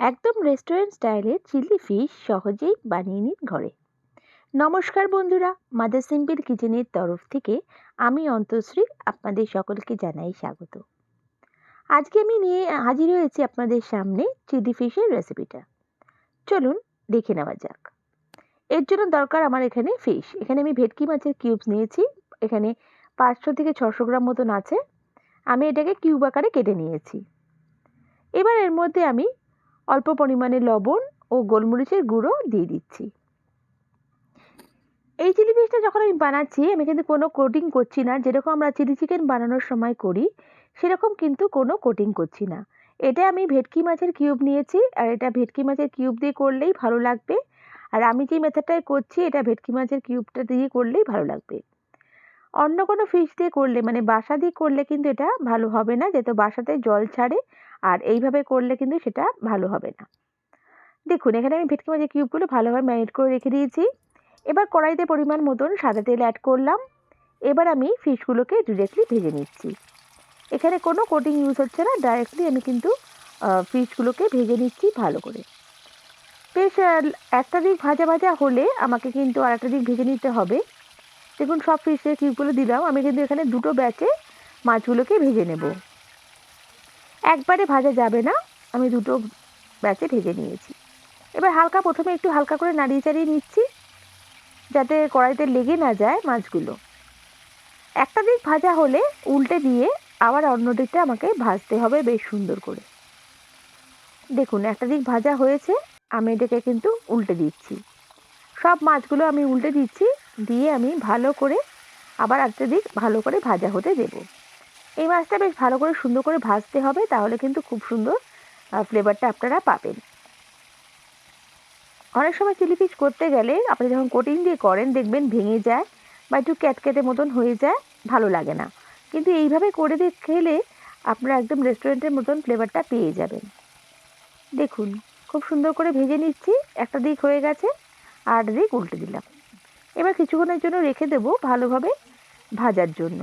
একদম রেস্টুরেন্ট স্টাইলের chilli fish সহজেই বানিয়ে নিন ঘরে। নমস্কার বন্ধুরা মাদার সিম্পল কিচেনের তরফ থেকে আমি অন্তশ্রী আপনাদের সকলকে জানাই স্বাগত। আজকে আমি নিয়ে হাজির হয়েছি আপনাদের সামনে চিলি ফিশের রেসিপিটা চলুন দেখে নেওয়া যাক। এর জন্য দরকার আমার এখানে ফিশ এখানে আমি ভেটকি মাছের কিউবস নিয়েছি। এখানে পাঁচশো থেকে ছশো গ্রাম মতন আছে। আমি এটাকে কিউব আকারে কেটে নিয়েছি। এবার এর মধ্যে আমি অল্প পরিমাণে লবণ ও গোলমরিচের গুঁড়ো দিয়ে দিচ্ছি। এই চিলি ফিশটা যখন আমি বানাচ্ছি, আমি কিন্তু কোনো কোটিং করছি না। যেরকম আমরা চিলি চিকেন বানানোর সময় করি, সেরকম কিন্তু কোনো কোটিং করছি না। এটা আমি ভেটকি মাছের কিউব নিয়েছি, আর এটা ভেটকি মাছের কিউব দিয়ে করলেই ভালো লাগবে। আর আমি যে মেথডটায় করছি, এটা ভেটকি মাছের কিউবটা দিয়ে করলেই ভালো লাগবে। অন্য কোনো ফিশ দিয়ে করলে মানে বাসা দিয়ে করলে কিন্তু এটা ভালো হবে না, যেহেতু বাসাতে জল ছাড়ে। এইভাবে করলে কিন্তু সেটা ভালো হবে না। দেখুন, এখানে আমি ভেটকি মাছের কিউবগুলো ভালোভাবে ম্যারিনেট করে রেখে দিয়েছি। এবার কড়াইতে পরিমাণ মতন সাদা তেল অ্যাড করলাম। এবার আমি ফিশগুলোকে ডিরেক্টলি ভেজে নিচ্ছি। এখানে কোনো কোটিং ইউজ হচ্ছে না ডাইরেক্টলি আমি কিন্তু ফিশগুলোকে ভেজে নিচ্ছি ভালো করে। বেশ একটা দিক ভাজা ভাজা হলে আমাকে কিন্তু আর একটা দিক ভেজে নিতে হবে। দেখুন, সব ফিশের কিউবগুলো দিলাম। আমি কিন্তু এখানে দুটো ব্যাচে মাছগুলোকে ভেজে নেব। একবারে ভাজা যাবে না। আমি দুটো ব্যাচে ভেজে নিয়েছি। এবার হালকা প্রথমে একটু হালকা করে নাড়িয়ে চাড়িয়ে নিচ্ছি, যাতে কড়াইতে লেগে না যায় মাছগুলো। একটা দিক ভাজা হলে উল্টে দিয়ে আবার অন্য দিকটা আমাকে ভাজতে হবে বেশ সুন্দর করে। দেখুন, একটা দিক ভাজা হয়েছে, আমি এটাকে কিন্তু উল্টে দিচ্ছি। সব মাছগুলো আমি উল্টে দিচ্ছি, দিয়ে আমি ভালো করে, আবার একটা দিক ভালো করে ভাজা হতে দেব। এই মাছটা বেশ ভালো করে সুন্দর করে ভাজতে হবে, তাহলে কিন্তু খুব সুন্দর ফ্লেভারটা আপনারা পাবেন। অনেক সময় চিলি ফিশ করতে গেলে আপনি যখন কোটিং দিয়ে করেন, দেখবেন ভেঙে যায় বা একটু ক্যাটকেটে মতন হয়ে যায়, ভালো লাগে না। কিন্তু এইভাবে করে দিয়ে খেলে আপনারা একদম রেস্টুরেন্টের মতন ফ্লেভারটা পেয়ে যাবেন। দেখুন, খুব সুন্দর করে ভেজে নিচ্ছি, একটা দিক হয়ে গেছে, আর দিক উল্টে দিলাম। এবার কিছুক্ষণের জন্য রেখে দেবো ভালোভাবে ভাজার জন্য।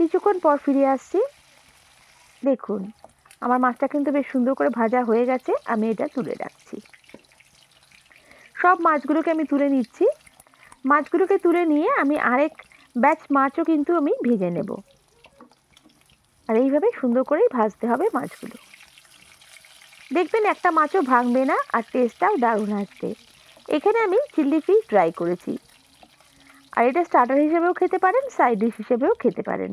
কিছুক্ষণ পর ফিরে আসছি। দেখুন, আমার মাছটা কিন্তু বেশ সুন্দর করে ভাজা হয়ে গেছে, আমি এটা তুলে রাখছি। সব মাছগুলোকে আমি তুলে নিচ্ছি। মাছগুলোকে তুলে নিয়ে আমি আরেক ব্যাচ মাছও কিন্তু আমি ভেজে নেব। আর এইভাবে সুন্দর করেই ভাজতে হবে মাছগুলো। দেখবেন একটা মাছও ভাঙবে না আর টেস্টটাও দারুণ আসবে। এখানে আমি চিলি ফিশ ট্রাই করেছি। আর এটা স্টার্টার হিসেবেও খেতে পারেন, সাইড ডিশ হিসেবেও খেতে পারেন।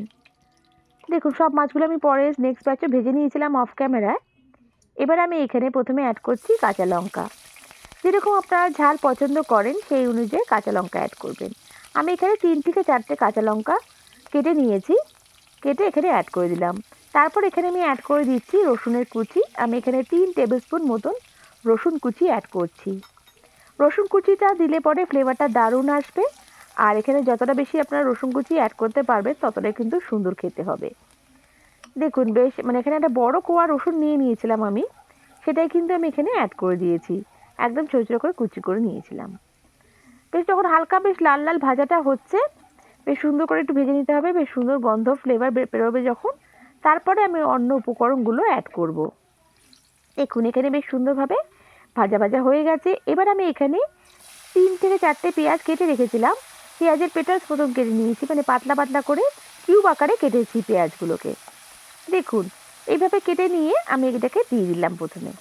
দেখুন, সব মাছগুলো আমি পরে নেক্সট ব্যাচে ভেজে নিয়েছিলাম অফ ক্যামেরায় এবার আমি এখানে প্রথমে অ্যাড করছি কাঁচা লঙ্কা। যেরকম আপনারা ঝাল পছন্দ করেন, সেই অনুযায়ী কাঁচা লঙ্কা অ্যাড করবেন। আমি এখানে তিন থেকে চারটে কাঁচা লঙ্কা কেটে নিয়েছি, কেটে এখানে অ্যাড করে দিলাম। তারপর এখানে আমি অ্যাড করে দিচ্ছি রসুনের কুচি। আমি এখানে তিন টেবিল স্পুন মতন রসুন কুচি অ্যাড করছি। রসুন কুচিটা দিলে পরে ফ্লেভারটা দারুণ আসবে। আর এখানে যতটা বেশি আপনারা রসুন কুচি অ্যাড করতে পারবেন, ততটাই কিন্তু সুন্দর খেতে হবে। দেখুন, বেশ মানে এখানে একটা বড় কোয়া রসুন নিয়ে নিয়েছিলাম আমি, সেটাই কিন্তু আমি এখানে অ্যাড করে দিয়েছি। একদম ছোটো ছোটো করে কুচি করে নিয়েছিলাম। বেশ, যখন হালকা বেশ লাল লাল ভাজাটা হচ্ছে, বেশ সুন্দর করে একটু ভেজে নিতে হবে, বেশ সুন্দর গন্ধ ফ্লেভার বেরোবে যখন, তারপরে আমি অন্য উপকরণগুলো অ্যাড করব। দেখুন, এখানে বেশ সুন্দরভাবে ভাজা ভাজা হয়ে গেছে। এবার আমি এখানে তিন থেকে চারটে পেঁয়াজ কেটে রেখেছিলাম। পেঁয়াজের পেটাস প্রথম কেটে নিয়েছি মানে পাতলা পাতলা করে কিউব আকারে কেটেছি পেঁয়াজগুলোকে। দেখুন, এইভাবে কেটে নিয়ে আমি এটাকে দিয়ে দিলাম প্রথমে।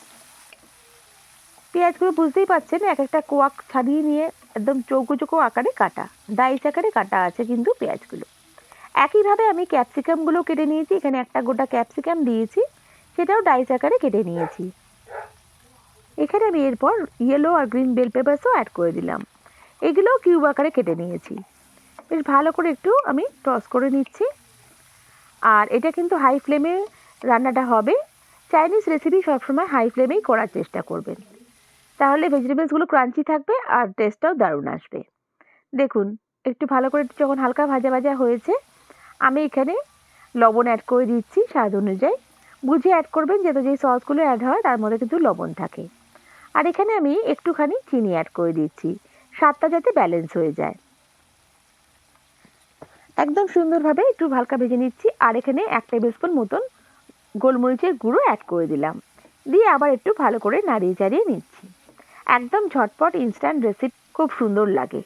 পেঁয়াজগুলো বুঝতেই পারছেন এক একটা কোয়াক ছাড়িয়ে নিয়ে একদম চৌকো চৌকো আকারে কাটা, ডাইস আকারে কাটা আছে কিন্তু পেঁয়াজগুলো। একইভাবে আমি ক্যাপসিকামগুলো কেটে নিয়েছি, এখানে একটা গোটা ক্যাপসিকাম দিয়েছি, সেটাও ডাইস আকারে কেটে নিয়েছি। এখানে আমি এরপর ইয়েলো আর গ্রিন বেল পেপারসও অ্যাড করে দিলাম। এগুলোও কিউব আকারে কেটে নিয়েছি। বেশ ভালো করে একটু আমি টস করে নিচ্ছি। আর এটা কিন্তু হাই ফ্লেমে রান্নাটা হবে। চাইনিজ রেসিপি সবসময় হাই ফ্লেমেই করার চেষ্টা করবেন। তাহলে ভেজিটেবলসগুলো ক্রাঞ্চি থাকবে আর টেস্টটাও দারুণ আসবে। দেখুন, একটু ভালো করে যখন হালকা ভাজা ভাজা হয়েছে, আমি এখানে লবণ অ্যাড করে দিচ্ছি স্বাদ অনুযায়ী। বুঝে অ্যাড করবেন যেহেতু যেই সসগুলো অ্যাড হয়, তার মধ্যে কিন্তু লবণ থাকে। আর এখানে আমি একটুখানি চিনি অ্যাড করে দিচ্ছি। স্বাদটা যাতে ব্যালেন্স হয়ে যায়। একদম সুন্দরভাবে একটু হালকা ভেজে নিচ্ছি আর এখানে এক টেবিল স্পুন মতন গোলমরিচের গুঁড়ো অ্যাড করে দিলাম। দিয়ে আবার একটু ভালো করে নাড়িয়ে চাড়িয়ে নিচ্ছি। একদম ঝটপট ইনস্ট্যান্ট রেসিপি খুব সুন্দর লাগে।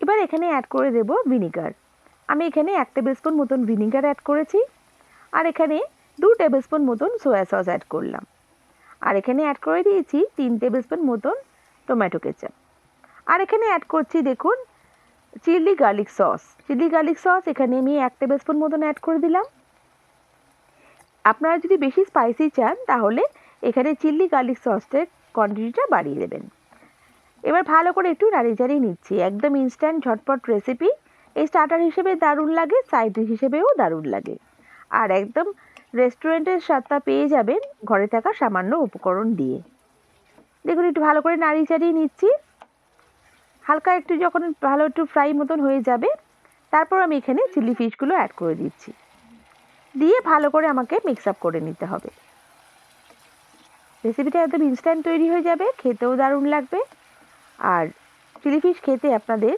এবার এখানে অ্যাড করে দেব ভিনিগার আমি এখানে এক টেবিল স্পুন মতন ভিনিগার অ্যাড করেছি। আর এখানে দু টেবিল স্পুন মতন সোয়া সস অ্যাড করলাম। আর এখানে অ্যাড করে দিয়েছি তিন টেবিল স্পুন মতন টমেটো কেচাপ আর এখানে অ্যাড করছি দেখুন chilli garlic sauce chilli garlic sauce এখানে আমি এক টেবিল স্পুন মতন অ্যাড করে দিলাম। আপনারা যদি বেশি স্পাইসি চান, তাহলে এখানে চিলি গার্লিক সসটার কোয়ান্টিটিটা বাড়িয়ে দেবেন। এবার ভালো করে একটু নাড়িয়ে চাড়িয়ে নিচ্ছি। একদম ইনস্ট্যান্ট ঝটপট রেসিপি এই স্টার্টার হিসেবে দারুণ লাগে সাইড হিসেবেও দারুণ লাগে। আর একদম রেস্টুরেন্টের স্বাদটা পেয়ে যাবেন ঘরে থাকা সামান্য উপকরণ দিয়ে। দেখুন, একটু ভালো করে নাড়িয়ে চাড়িয়ে নিচ্ছি। হালকা একটু যখন ভালো একটু ফ্রাই মতন হয়ে যাবে, তারপর আমি এখানে চিলি ফিশগুলো অ্যাড করে দিচ্ছি। দিয়ে ভালো করে আমাকে মিক্স আপ করে নিতে হবে। রেসিপিটা একদম ইনস্ট্যান্ট তৈরি হয়ে যাবে, খেতেও দারুণ লাগবে। আর চিলি ফিশ খেতে আপনাদের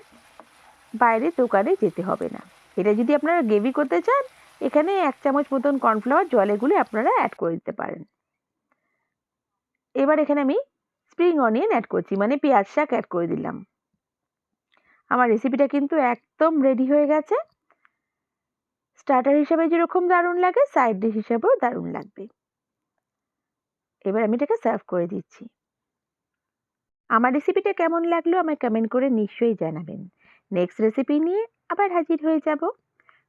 বাইরে দোকানে যেতে হবে না। এটা যদি আপনারা গ্রেভি করতে চান এখানে এক চামচ মতন কর্নফ্লাওয়ার জলে গুলে আপনারা অ্যাড করে দিতে পারেন। এবার এখানে আমি স্প্রিং অনিয়ন অ্যাড করছি মানে পেঁয়াজ শাক অ্যাড করে দিলাম। আমার রেসিপিটা কিন্তু একদম রেডি হয়ে গেছে। স্টার্টার হিসেবে যেরকম দারুণ লাগে সাইড ডিশ হিসেবেও দারুণ লাগবে। এবার আমি এটাকে সার্ভ করে দিচ্ছি। আমার রেসিপিটা কেমন লাগল আমায় কমেন্ট করে নিশ্চয়ই জানাবেন। নেক্সট রেসিপি নিয়ে আবার হাজির হয়ে যাব।